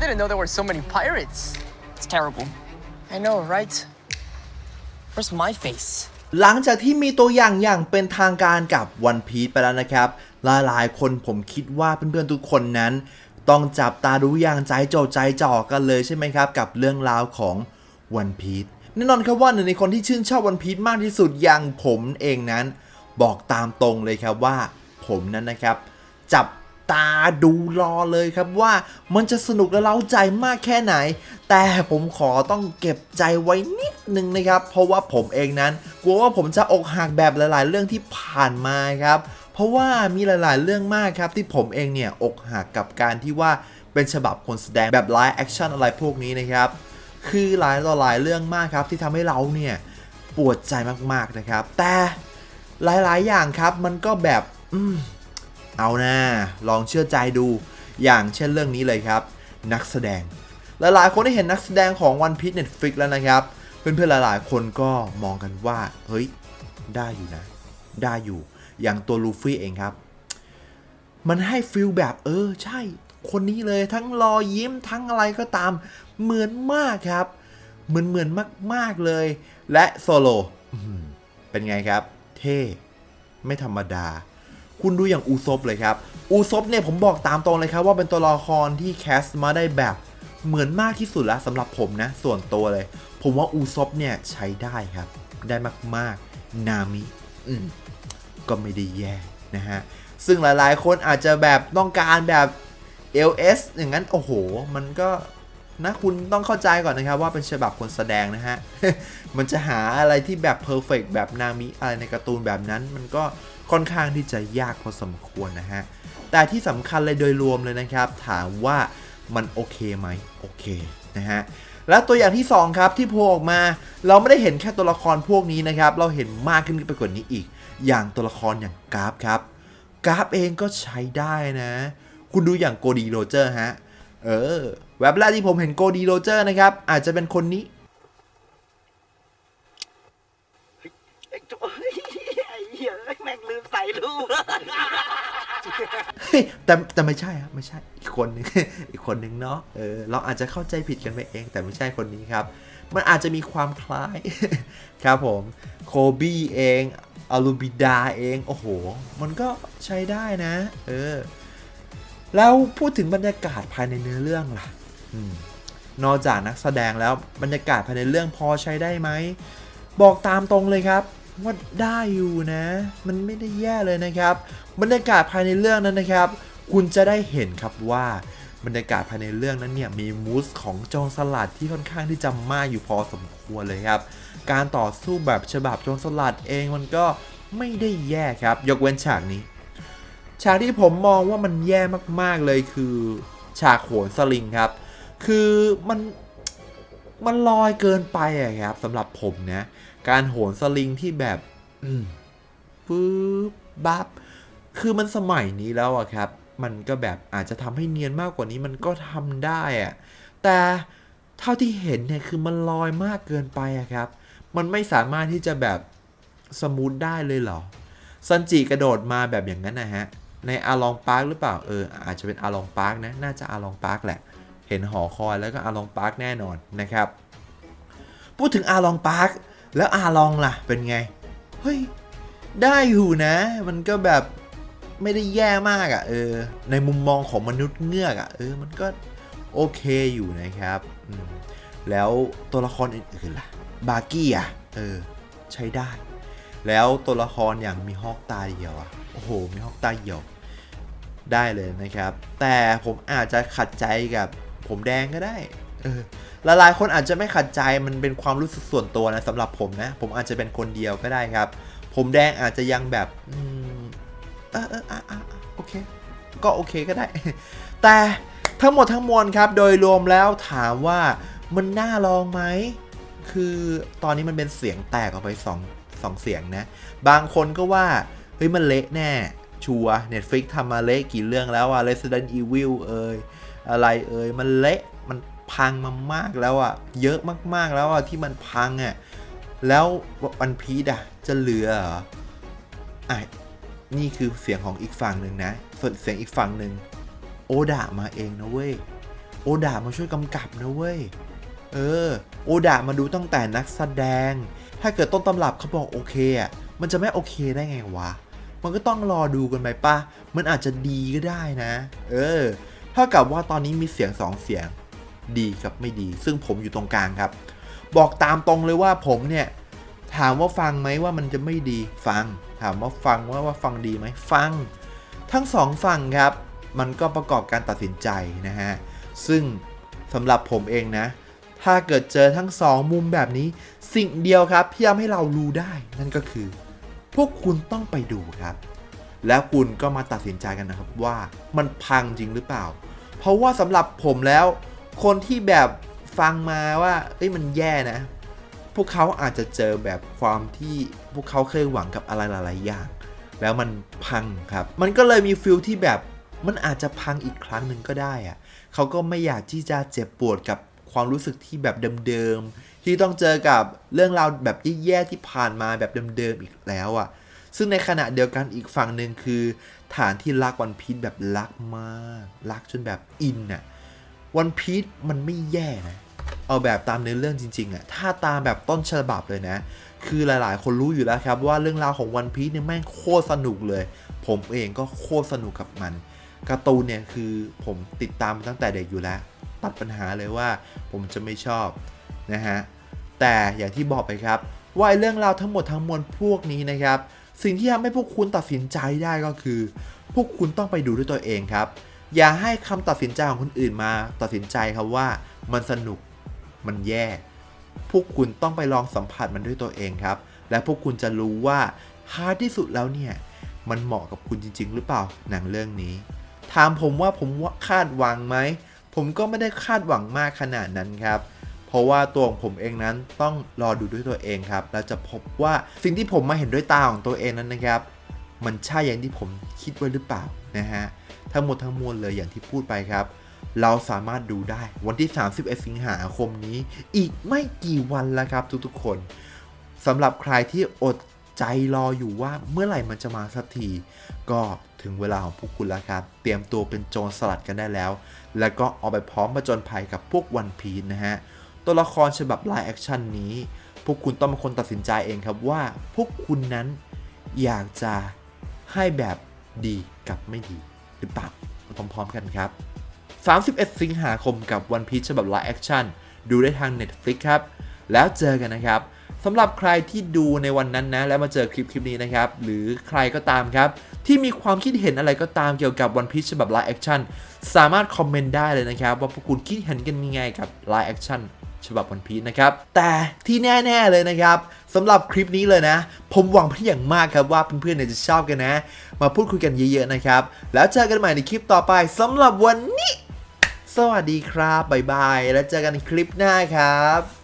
didn't know there were so many pirates. It's terrible. I know, right? Where's my face? หลังจากที่มีตัวอย่างอย่างเป็นทางการกับ One Piece ไปแล้วนะครับ หลายๆ คนผมคิดว่าเพื่อนๆ ทุกคนนั้น ต้องจับตาดูอย่างใจโจดใจจ่อกันเลยใช่ไหมครับ กับเรื่องราวของ One Piece แน่นอนครับว่าหนึ่งในคนที่ชื่นชอบ One Piece มากที่สุดอย่างผมเองนั้น บอกตามตรงเลยครับว่า ผมนั้นนะครับ จับ ตาดูรอเลยครับว่ามันจะสนุกและเล้าใจมากแค่ไหน แต่ผมขอต้องเก็บใจไว้นิดนึงนะครับ เพราะว่าผมเองนั้น กลัวว่าผมจะอกหักแบบหลาย ๆ เรื่องที่ผ่านมาครับเพราะว่ามีหลาย ๆ เรื่องมากครับที่ผมเองเนี่ยอกหักกับการที่ว่าเป็นฉบับคนแสดงแบบไลฟ์แอคชั่นอะไรพวกนี้นะครับคือหลายต่อหลายเรื่องมากครับที่ทำให้เราเนี่ยปวดใจมากๆนะครับ แต่หลายๆ อย่างครับมันก็แบบ อืม เอานะลองเชื่อใจดูอย่างเช่นเรื่องนี้เลยครับ นักแสดง หลายๆ คนได้เห็นนักแสดงของ One Piece Netflix แล้วนะครับ เพื่อนๆหลายๆ คนก็มองกันว่า เฮ้ย ได้อยู่นะ ได้อยู่อย่างตัวลูฟี่เองครับ มันให้ฟิลแบบเออ ใช่ คนนี้เลยทั้งรอยยิ้มทั้งอะไรก็ตาม เหมือนมากครับ เหมือนเหมือนมาก ๆเลย และโซโลเป็นไงครับ เท่ ไม่ธรรมดา คุณดูอย่างอูซบเลยครับ อูซบเนี่ยผมบอกตามตรงเลยครับว่าเป็นตัวละครที่แคสมาได้แบบเหมือนมากที่สุดแล้วสำหรับผมนะ ส่วนตัวเลย ผมว่าอูซบเนี่ยใช้ได้ครับ ได้มากๆ นามิอืมก็ไม่ได้แย่นะฮะ ซึ่งหลายๆ คนอาจจะแบบต้องการแบบ LS อย่างนั้น โอ้โห มันก็ นะคุณต้องเข้าใจก่อนนะครับว่าเป็นฉบับคนแสดงนะฮะ มันจะหาอะไรที่แบบเพอร์เฟกแบบนามิอะไรในการ์ตูนแบบนั้น มันก็ค่อนข้างที่จะยากพอสมควรนะฮะ แต่ที่สำคัญเลยโดยรวมเลยนะครับ ถามว่ามันโอเคไหมโอเคนะฮะและตัวอย่างที่ 2 ครับที่โผล่ออกมา เราไม่ได้เห็นแค่ตัวละครพวกนี้นะครับ เราเห็นมากขึ้นไปกว่านี้อีก อย่างตัวละครอย่างกราฟครับ กราฟเองก็ใช้ได้นะ คุณดูอย่างโกดีโรเจอร์ฮะ เออ แว็บแรกที่ผมเห็นโกดีโรเจอร์นะครับ อาจจะเป็นคนนี้ ไอ้โจ้ยไอ้เหี้ยแม่งลืมใส่รูปแต่แต่ไม่ใช่ครับไม่ใช่อีกคนนึงอีกคนนึงเนาะเออเราอาจจะเข้าใจผิดกันไปเอง แต่ไม่ใช่คนนี้ครับ มันอาจจะมีความคล้าย ครับผมโคบี้เองอาลูบิดาเองโอ้โห มันก็ใช้ได้นะ เออ แล้วพูดถึงบรรยากาศภายในเนื้อเรื่องล่ะ นอกจากนักแสดงแล้วบรรยากาศภายในเรื่องพอใช้ได้ไหม บอกตามตรงเลยครับ ว่าได้อยู่นะ มันไม่ได้แย่เลยนะครับ บรรยากาศภายในเรื่องนั้นนะครับ คุณจะได้เห็นครับว่าบรรยากาศภายในเรื่องนั้นเนี่ยมีมูสของโจรสลัดที่ค่อนข้างที่จะมากอยู่พอสมควรเลยครับ การต่อสู้แบบฉบับโจรสลัดเองมันก็ไม่ได้แย่ครับ ยกเว้นฉากนี้ ฉากที่ผมมองว่ามันแย่มากๆเลยคือ ฉากโหนสลิงครับ คือมันมันลอยเกินไปอะครับสำหรับผมนะการโหนสลิงที่แบบปึ๊บบับคือมันสมัยนี้แล้วอะครับ มันก็แบบอาจจะทำให้เนียนมากกว่านี้มันก็ทำได้อะแต่เท่าที่เห็นเนี่ยคือมันลอยมากเกินไปอะครับ มันไม่สามารถที่จะแบบสมูทได้เลยเหรอซันจิกระโดดมาแบบอย่างนั้นนะฮะ ในอาลองพาร์คหรือเปล่าเอออาจจะเป็นอาลองพาร์คนะ น่าจะอาลองพาร์คแหละ เห็นหอคอยแล้วก็อาลองพาร์คแน่นอนนะครับ พูดถึงอาลองพาร์คแล้วอาลองล่ะเป็นไง เฮ้ย ได้อยู่นะ มันก็แบบไม่ได้แย่มากอะ่ะเออ ในมุมมองของมนุษย์เงือกอะ่ะเออมันก็โอเคอยู่นะครับแล้วตัวละครอื่นๆล่ะบาร์กี้อะเออใช้ได้ แล้วตัวละครอย่างมีฮอกตาเดียวอะโอ้โหมีฮอกตาเดียวได้เลยนะครับ แต่ผมอาจจะขัดใจกับ ผมแดงก็ได้เออหลายๆคนอาจจะไม่ขัดใจมันเป็นความรู้สึกส่วนตัวนะสำหรับผมนะ ผมอาจจะเป็นคนเดียวก็ได้ครับ ผมแดงอาจจะยังแบบอืมเออเอออะอะอะโอเค ก็โอเคก็ได้ แต่ทั้งหมดทั้งมวลครับ โดยรวมแล้วถามว่ามันน่าลองไหม คือตอนนี้มันเป็นเสียงแตกออกไปสองสองเสียงนะ บางคนก็ว่า เฮ้ยมันเละแน่ ชัวเน็ตฟ i ิกทำมาเละกี่เรื่องแล้วอะ Resident Evil เอ่ย อะไรเอ่ยมันเละมันพังมามากแล้วอะเยอะมากๆแล้วอะที่มันพังอะแล้ววันพีดอะจะเหลือเหรออะนี่คือเสียงของอีกฝั่งหนึ่งนะ ส่วนเสียงอีกฝั่งหนึ่งโอดะมาเองนะเว้ยโอดามาช่วยกำกับนะเว้ยเออโอดามาดูตั้งแต่นักแสดง ถ้าเกิดต้นตำรับเขาบอกโอเคอะมันจะไม่โอเคได้ไงวะ มันก็ต้องรอดูกันไปป่ะ มันอาจจะดีก็ได้นะ เออ ท่ากับว่าตอนนี้มีเสียงสองเสียงดีกับไม่ดี ซึ่งผมอยู่ตรงกลางครับ บอกตามตรงเลยว่าผมเนี่ย ถามว่าฟังไหมว่ามันจะไม่ดีฟัง ถามว่าฟังว่าว่าฟังดีไหมฟัง ทั้งสองฝั่งครับ มันก็ประกอบการตัดสินใจนะฮะ ซึ่งสำหรับผมเองนะ ถ้าเกิดเจอทั้งสองมุมแบบนี้ สิ่งเดียวครับที่ทำให้เรารู้ได้ นั่นก็คือ พวกคุณต้องไปดูครับ แล้วคุณก็มาตัดสินใจกันนะครับว่ามันพังจริงหรือเปล่า เพราะว่าสำหรับผมแล้ว คนที่แบบฟังมาว่าเอ้ยมันแย่นะ พวกเขาอาจจะเจอแบบความที่พวกเขาเคยหวังกับอะไรหลายๆอย่าง แล้วมันพังครับ มันก็เลยมีฟิลที่แบบมันอาจจะพังอีกครั้งหนึ่งก็ได้อะเขาก็ไม่อยากที่จะเจ็บปวดกับความรู้สึกที่แบบเดิมๆที่ต้องเจอกับเรื่องราวแบบแย่ๆที่ผ่านมาแบบเดิมๆอีกแล้วอะ ซึ่งในขณะเดียวกันอีกฝั่งหนึ่งคือ ฐานที่รักวันพีชแบบรักมาก รักจนแบบอินอะวันพีชมันไม่แย่นะ เอาแบบตามเนื้อเรื่องจริงๆอะถ้าตามแบบต้นฉบับเลยนะ คือหลายๆ คนรู้อยู่แล้วครับว่าเรื่องราวของวันพีชเนี่ยแม่งโคตรสนุกเลย ผมเองก็โคตรสนุกกับมันการ์ตูนเนี่ยคือผมติดตามมาตั้งแต่เด็กอยู่แล้ว ตัดปัญหาเลยว่าผมจะไม่ชอบนะฮะแต่อย่างที่บอกไปครับว่าไอเรื่องราวทั้งหมดทั้งมวลพวกนี้นะครับ สิ่งที่ทำให้พวกคุณตัดสินใจได้ก็คือ พวกคุณต้องไปดูด้วยตัวเองครับ อย่าให้คำตัดสินใจของคนอื่นมาตัดสินใจครับว่ามันสนุกมันแย่ พวกคุณต้องไปลองสัมผัสมันด้วยตัวเองครับ และพวกคุณจะรู้ว่าท้ายที่สุดแล้วเนี่ยมันเหมาะกับคุณจริง ๆ หรือเปล่าหนังเรื่องนี้ ถามผมว่าผมคาดหวังไหมผมก็ไม่ได้คาดหวังมากขนาดนั้นครับ เพราะว่าตัวของผมเองนั้นต้องรอดูด้วยตัวเองครับแล้วจะพบว่าสิ่งที่ผมมาเห็นด้วยตาของตัวเองนั้นนะครับมันใช่อย่างที่ผมคิดไว้หรือเปล่านะฮะทั้งหมดทั้งมวลเลยอย่างที่พูดไปครับ เราสามารถดูได้วันที่ 31 สิงหาคมนี้ อีกไม่กี่วันแล้วครับทุกๆคนสำหรับใครที่อดใจรออยู่ว่าเมื่อไหร่มันจะมาสักที ก็ถึงเวลาของพวกคุณแล้วครับ เตรียมตัวเป็นโจรสลัดกันได้แล้ว แล้วก็เอาไปพร้อมมาจนภัยกับพวกวันพีนนะฮะ ตัวละครฉบับไลฟ์แอคชั่นนี้ พวกคุณต้องเป็นคนตัดสินใจเองครับว่า พวกคุณนั้นอยากจะให้แบบดีกับไม่ดีหรือเปล่าพร้อมๆกันครับ 31 สิงหาคมกับ One Piece ฉบับไลฟ์แอคชั่นดูได้ทาง Netflix ครับ แล้วเจอกันนะครับสำหรับใครที่ดูในวันนั้นนะ แล้วมาเจอคลิปคลิปนี้นะครับ หรือใครก็ตามครับ ที่มีความคิดเห็นอะไรก็ตามเกี่ยวกับ One Piece ฉบับไลฟ์แอคชั่นสามารถคอมเมนต์ได้เลยนะครับ ว่าพวกคุณคิดเห็นกันยังไงกับไลฟ์แอคชั่น ฉบับวันพีชนะครับ แต่ที่แน่ๆเลยนะครับสำหรับคลิปนี้เลยนะ ผมหวังเป็นอย่างมากครับว่าเพื่อนๆเนี่ยจะชอบกันนะ มาพูดคุยกันเยอะๆนะครับ แล้วเจอกันใหม่ในคลิปต่อไปสำหรับวันนี้ สวัสดีครับบ๊ายบาย แล้วเจอกันในคลิปหน้าครับ